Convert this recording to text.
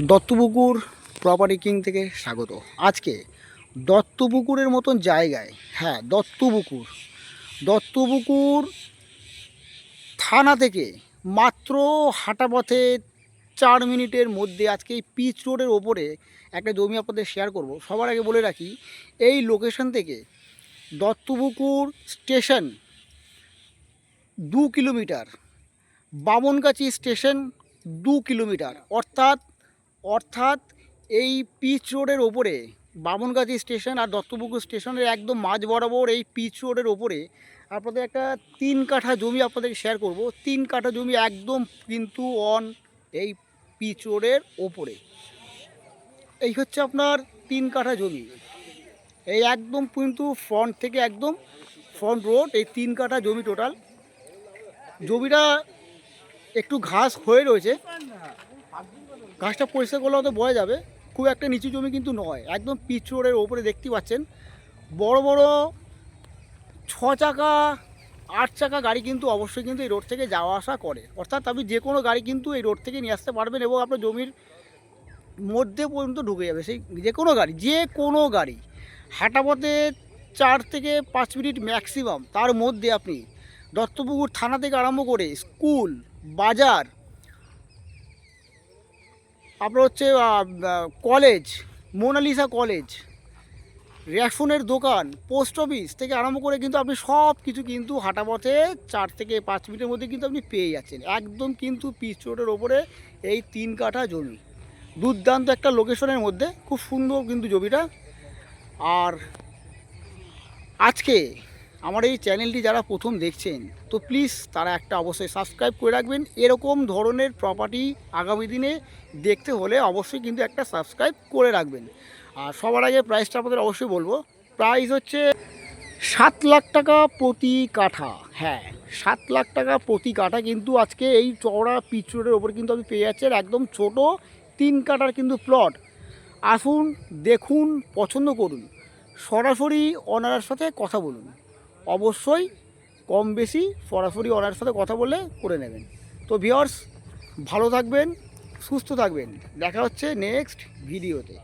Duttapukur property king থেকে স্বাগত। আজকে দত্তপুকুরের মতন জায়গায় হ্যাঁ দত্তপুকুর। দত্তপুকুর থানা থেকে মাত্র হাঁটা পথে চার মিনিটের মধ্যে আজকে এই পিচ রোডের ওপরে একটা জমি আপনাদের শেয়ার করব। সবার আগে বলে রাখি, এই লোকেশন থেকে দত্তপুকুর স্টেশন দু কিলোমিটার বামনগাছি স্টেশন দু কিলোমিটার, অর্থাৎ অর্থাৎ এই পিচ রোডের ওপরে বামনগাছি স্টেশন আর দত্তপুকুর স্টেশনের একদম মাঝ বরাবর এই পিচ রোডের ওপরে আপনাদের একটা তিন কাঠা জমি আপনাদের শেয়ার করব। তিন কাঠা জমি একদম কিন্তু অন এই পিচ রোডের ওপরে। এই হচ্ছে আপনার তিন কাঠা জমি। এই একদম কিন্তু ফ্রন্ট থেকে একদম ফ্রন্ট রোড এই তিন কাঠা জমি টোটাল জমিটা একটু ঘাস হয়ে রয়েছে। ঘাসটা পরিষ্কার করলে হয়তো বোঝা যাবে, খুব একটা নিচু জমি কিন্তু নয়, একদম পিচ রোডের ওপরে দেখতে পাচ্ছেন। বড় বড় ছ চাকা, আট চাকা গাড়ি কিন্তু অবশ্যই কিন্তু এই রোড থেকে যাওয়া আসা করে। অর্থাৎ আপনি যে কোনো গাড়ি কিন্তু এই রোড থেকে নিয়ে আসতে পারবেন এবং আপনার জমির মধ্যে পর্যন্ত ঢুকে যাবে। সেই যে কোনো গাড়ি, যে কোনো গাড়ি, হাঁটা পথে চার থেকে পাঁচ মিনিট ম্যাক্সিমাম তার মধ্যে আপনি দত্তপুকুর থানা থেকে আরম্ভ করে স্কুল, বাজার আপনার হচ্ছে কলেজ মোনালিসা কলেজ রেশনের দোকান পোস্ট অফিস থেকে আরম্ভ করে কিন্তু আপনি সব কিছু কিন্তু হাঁটা পথে চার থেকে পাঁচ মিনিটের মধ্যে কিন্তু আপনি পেয়ে যাচ্ছেন। একদম কিন্তু পিচ রোডের ওপরে এই তিন কাঠা জমি। দুর্দান্ত একটা লোকেশনের মধ্যে, খুব সুন্দর কিন্তু জমিটা। আর আজকে আমার এই চ্যানেলটি যারা প্রথম দেখছেন, তো প্লিজ তারা একটা অবশ্যই সাবস্ক্রাইব করে রাখবেন। এরকম ধরনের প্রপার্টি আগামী দিনে দেখতে হলে অবশ্যই কিন্তু একটা সাবস্ক্রাইব করে রাখবেন। আর সবার আগে প্রাইসটা আপনাদের অবশ্যই বলব। প্রাইস হচ্ছে সাত লাখ টাকা প্রতি কাঠা। হ্যাঁ সাত লাখ টাকা প্রতি কাঠা কিন্তু আজকে এই চওড়া পিচ রোডের ওপর কিন্তু আমি পেয়ে যাচ্ছেন একদম ছোট তিন কাঠার কিন্তু প্লট আসুন, দেখুন, পছন্দ করুন। সরাসরি ওনার সাথে কথা বলুন। অবশ্যই কম বেশি সরাসরি ওনার সাথে কথা বলে করে নেবেন। তো ভিওর্স ভালো থাকবেন, সুস্থ থাকবেন। দেখা হচ্ছে নেক্সট ভিডিওতে